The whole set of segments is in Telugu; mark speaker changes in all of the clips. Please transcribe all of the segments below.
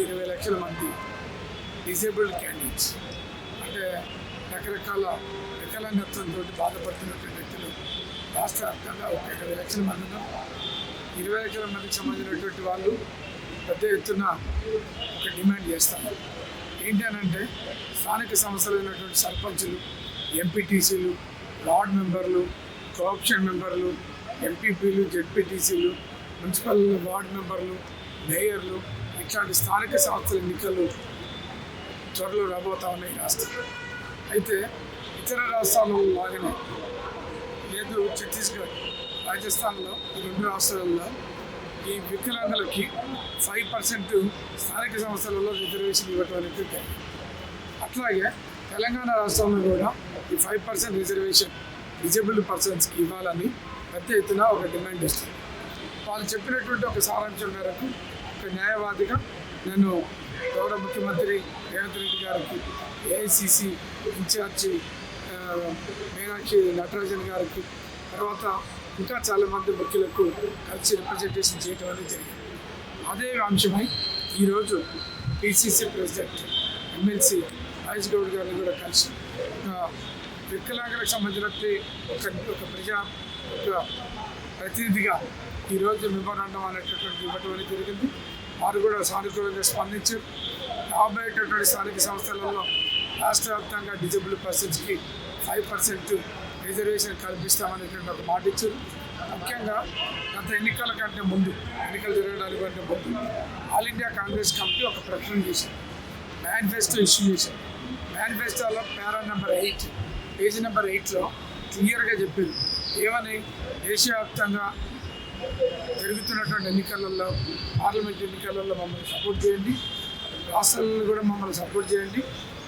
Speaker 1: ఇరవై లక్షల మంది డిసేబుల్డ్ క్యాండిడేట్స్ అంటే రకరకాల వికలాంగత్వంతో బాధపడుతున్నటువంటి వ్యక్తులు రాష్ట్ర వ్యాప్తంగా ఒక ఇరవై లక్షల మంది ఉన్నారు. ఇరవై లక్షల మందికి సంబంధించినటువంటి వాళ్ళు పెద్ద ఎత్తున ఒక డిమాండ్ చేస్తారు ఏంటి అని అంటే స్థానిక సంస్థలైనటువంటి సర్పంచులు ఎంపీటీసీలు వార్డ్ మెంబర్లు కోఆప్షన్ మెంబర్లు ఎంపీపీలు జెడ్పీటీసీలు మున్సిపల్ వార్డ్ మెంబర్లు మేయర్లు ఇట్లాంటి స్థానిక సంస్థల ఎన్నికలు త్వరలో రాబోతా ఉన్నాయి రాష్ట్రం. అయితే ఇతర రాష్ట్రాల్లో లాగానే లేదు ఛత్తీస్గఢ్ రాజస్థాన్లో ఈ రెండు రాష్ట్రాలలో ఈ వికలాంగులకి ఫైవ్ పర్సెంట్ స్థానిక సంస్థలలో రిజర్వేషన్ ఇవ్వటం అనేది అట్లాగే తెలంగాణ రాష్ట్రంలో కూడా ఈ ఫైవ్ పర్సెంట్ రిజర్వేషన్ డిజేబుల్డ్ పర్సన్స్కి ఇవ్వాలని పెద్ద ఎత్తున ఒక డిమాండ్ ఇస్తుంది వాళ్ళు చెప్పినటువంటి ఒక సారాంశం మేరకు ఒక న్యాయవాదిగా నేను గౌరవ ముఖ్యమంత్రి రేవంత్ రెడ్డి గారికి ఏఐసిసి ఇన్ఛార్జి మీనాక్షి నటరాజన్ గారికి తర్వాత ఇంకా చాలామంది ముఖ్యులకు కలిసి రిప్రజెంటేషన్ చేయడం అనేది జరిగింది. అదే అంశమై ఈరోజు PCC president MLC Mahesh Goud గారిని కూడా కలిసి ఒక వికలాంగులకు సంబంధించినటువంటి ఒక ఒక ప్రజా ఒక ప్రతినిధిగా ఈరోజు మెమోరాండం అనేటటువంటి ఇవ్వటం జరిగింది. వారు కూడా సానుకూలంగా స్పందించారు. రాబోయేటటువంటి స్థానిక సంస్థలలో రాష్ట్ర వ్యాప్తంగా డిజబుల్ పర్సన్స్కి ఫైవ్ పర్సెంట్ రిజర్వేషన్ కల్పిస్తామనేటువంటి ఒక మాట ఇచ్చారు. ముఖ్యంగా గత ఎన్నికల కంటే ముందు ఎన్నికలు జరగడానికి కంటే ముందు ఆల్ ఇండియా కాంగ్రెస్ కమిటీ ఒక ప్రకటన చేసింది. మేనిఫెస్టో ఇష్యూ చేశారు మేనిఫెస్టోలో para number eight page number ఎయిట్లో క్లియర్గా చెప్పింది. ఏమని? దేశవ్యాప్తంగా జరుగుతున్నటువంటి ఎన్నికలలో పార్లమెంట్ ఎన్నికలలో మమ్మల్ని సపోర్ట్ చేయండి. రాష్ట్రాలలో కూడా మమ్మల్ని సపోర్ట్ చేయండి.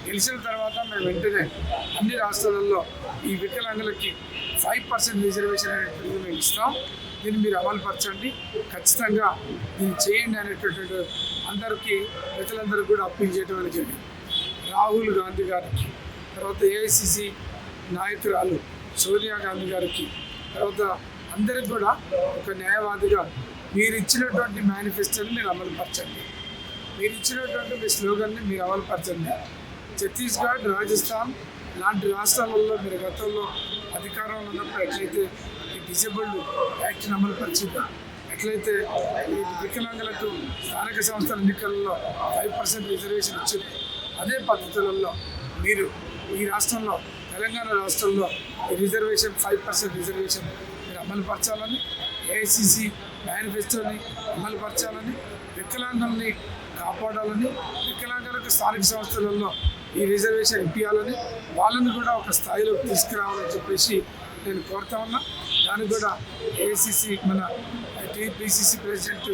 Speaker 1: గెలిచిన తర్వాత మేము వెంటనే అన్ని రాష్ట్రాలలో ఈ వికలాంగులకి ఫైవ్ పర్సెంట్ రిజర్వేషన్ అనేటువంటిది మేము ఇస్తాం. దీన్ని మీరు అమలుపరచండి ఖచ్చితంగా దీన్ని చేయండి అనేటటువంటి అందరికీ ప్రజలందరికీ కూడా అప్పీల్ అనేది జరిగింది. రాహుల్ గాంధీ గారికి తర్వాత ఏఐసిసి నాయకురాలు సోనియా గాంధీ గారికి తర్వాత అందరికి కూడా ఒక న్యాయవాదిగా మీరు ఇచ్చినటువంటి మేనిఫెస్టోని మీరు అమలుపరచండి. మీరు ఇచ్చినటువంటి మీ స్లోగన్ని మీరు అమలుపరచండి. ఛత్తీస్గఢ్ రాజస్థాన్ లాంటి రాష్ట్రాలలో మీరు గతంలో అధికారంలో ఉన్నప్పుడు ఎట్లయితే ఈ డిసేబుల్డ్ యాక్ట్ని అమలుపరిచిందో ఎట్లయితే ఈ వికలాంగులకు స్థానిక సంస్థల ఎన్నికలలో ఫైవ్ పర్సెంట్ రిజర్వేషన్ ఇచ్చింది అదే పద్ధతులలో మీరు ఈ రాష్ట్రంలో తెలంగాణ రాష్ట్రంలో ఈ రిజర్వేషన్ ఫైవ్ పర్సెంట్ రిజర్వేషన్ మీరు అమలుపరచాలని ఏఐసిసి మేనిఫెస్టోని అమలుపరచాలని వికలాంగుల్ని కాపాడాలని వికలాంగులకు స్థానిక సంస్థలలో ఈ రిజర్వేషన్ ఇప్పించాలని వాళ్ళని కూడా ఒక స్థాయిలో తీసుకురావాలని చెప్పేసి నేను కోరుతా ఉన్నా. దానికి కూడా ఏసీసీ మన టీపీసీసీ ప్రెసిడెంట్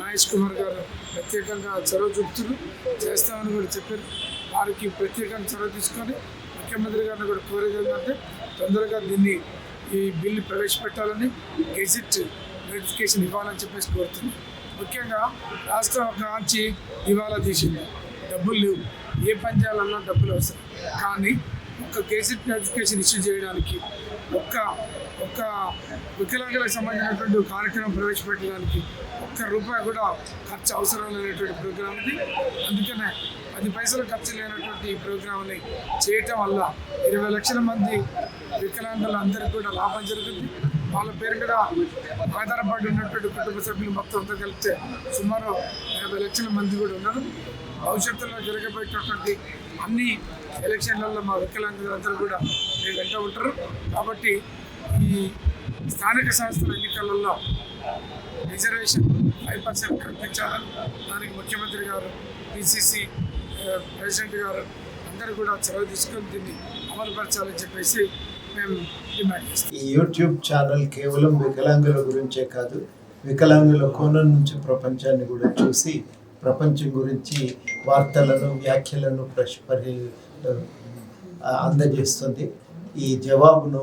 Speaker 1: మహేష్ కుమార్ గారు ప్రత్యేకంగా చొరవ చూపుతున్నారు. చేస్తామని కూడా చెప్పారు. వారికి ప్రత్యేకంగా చొరవ తీసుకొని ముఖ్యమంత్రి గారిని కూడా కోరేది ఏంటంటే తొందరగా దీన్ని ఈ బిల్లు ప్రవేశపెట్టాలని గెజిట్ నోటిఫికేషన్ ఇవ్వాలని చెప్పేసి కోరుతుంది ముఖ్యంగా రాష్ట్రం ఒక ఆంచి ఇవాళ తీసింది. డబ్బులు లేవు. ఏ పని చేయాలన్నా డబ్బులు అవసరం. కానీ ఒక గెజిట్ నోటిఫికేషన్ ఇష్యూ చేయడానికి ఒక్క ఒక్క వికలాంగులకు సంబంధించినటువంటి కార్యక్రమం ప్రవేశపెట్టడానికి ఒక్క రూపాయి కూడా ఖర్చు అవసరం లేనటువంటి ప్రోగ్రాం ఇది. అందుకనే పది పైసలు ఖర్చు లేనటువంటి ఈ ప్రోగ్రామ్ని చేయటం వల్ల ఇరవై లక్షల మంది వికలాంగులందరికీ కూడా లాభం జరుగుతుంది. వాళ్ళ పేరు మీద ఆధారపడి ఉన్నటువంటి కుటుంబ సభ్యులు మొత్తం అంతా కలిపితే సుమారు యాభై లక్షల మంది కూడా ఉన్నారు. భవిష్యత్తులో జరగబోయేటటువంటి అన్ని ఎలక్షన్లలో మా వికలాంగులందరూ కూడా మీ వెంట ఉంటారు. కాబట్టి ఈ స్థానిక సంస్థల ఎన్నికలలో రిజర్వేషన్ ఫైవ్ పర్సెంట్ కల్పించాలని దానికి ముఖ్యమంత్రి గారు పిసిసి ప్రెసిడెంట్ గారు అందరూ కూడా చొరవ తీసుకొని దీన్ని అమలుపరచాలని చెప్పేసి మేము డిమాండ్ చేస్తాం
Speaker 2: ఈ యూట్యూబ్ ఛానల్ కేవలం వికలాంగుల గురించే కాదు వికలాంగుల కోణం నుంచి ప్రపంచాన్ని కూడా చూసి ప్రపంచం గురించి వార్తలను వ్యాఖ్యలను ప్రశ్ పరి అందజేస్తుంది. ఈ జవాబును